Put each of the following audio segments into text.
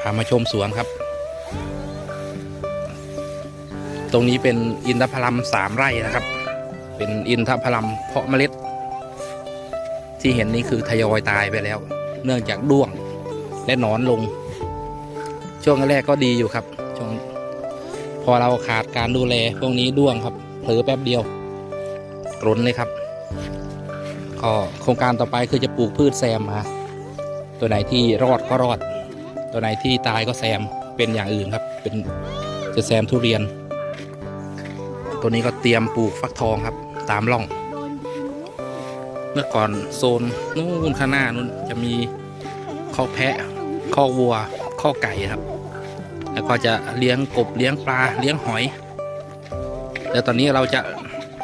พามาชมสวนครับ ตรงนี้เป็นอินทผลัมสามไร่นะครับ เป็นอินทผลัมเพาะเมล็ด ที่เห็นนี่คือทยอยตายไปแล้ว เนื่องจากด้วงและหนอนลง ช่วงแรกก็ดีอยู่ครับช่วงพอเราขาดการดูแลพวกนี้ด้วงครับเผลอแป๊บเดียวกรนเลยครับ ก็โครงการต่อไปคือจะปลูกพืชแซมมา ตัวไหนที่รอดก็รอด ตัวไหนที่ตายก็แซมเป็นอย่างอื่นครับ เป็นจะแซมทุเรียน ตัวนี้ก็เตรียมปลูกฟักทองครับ ตามร่อง เมื่อก่อนโซนนู่นข้างหน้านู่นจะมีข้อแพะข้อวัวข้อไก่ครับ แล้วก็จะเลี้ยงกบเลี้ยงปลาเลี้ยงหอย แล้วตอนนี้เราจะ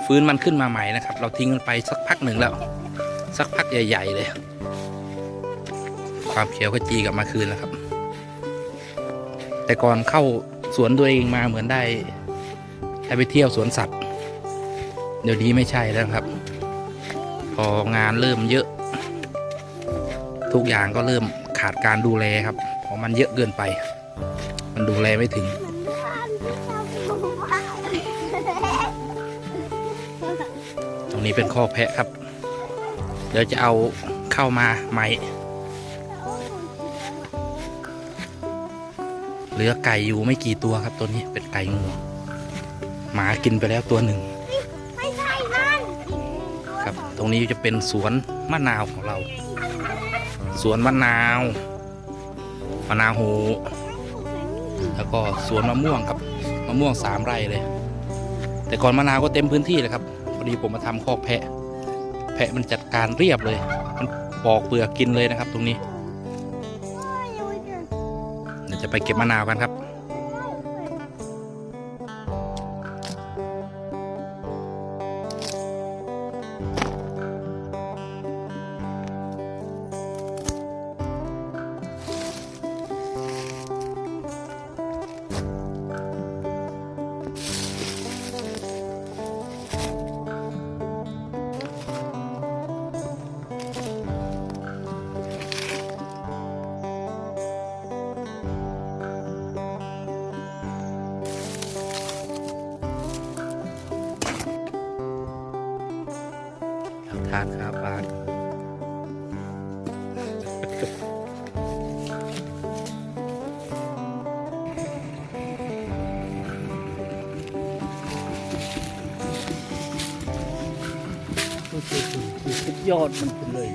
ฟื้นมันขึ้นมาใหม่นะครับ เราทิ้งมันไปสักพักหนึ่งแล้ว สักพักใหญ่ ๆ เลย ความเขียวขจีกลับมาคืนแล้วครับ แต่ก่อนเข้าสวนตัวเองมาเหมือนได้ได้ไปเที่ยวสวนสัตว์ เดี๋ยวนี้ไม่ใช่แล้วครับ พองานเริ่มเยอะ ทุกอย่างก็เริ่มขาดการดูแลครับเพราะมันเยอะเกินไป มันดูแลไม่ถึงตรงนี้เป็นข้อแพะครับ เดี๋ยวจะเอาเข้ามาใหม่ เหลือไก่อยู่ไม่กี่ตัวครับตัวนี้เป็นไก่งูหมากินไปแล้วตัวหนึ่งไม่ใช่นั่นครับตรงนี้จะเป็นสวนมะนาวของเรา สวนมะนาวมะนาวโหแล้วก็สวนมะม่วงครับมะม่วงสามไร่เลย แต่ก่อนมะนาวก็เต็มพื้นที่เลยครับพอดีผมมาทำคอกแพะ แพะมันจัดการเรียบเลย มันปอกเปลือกกินเลยนะครับ ตรงนี้เดี๋ยว จะไปเก็บมะนาวกันครับ ทานข้าวปลาสุดยอดมันไปเลย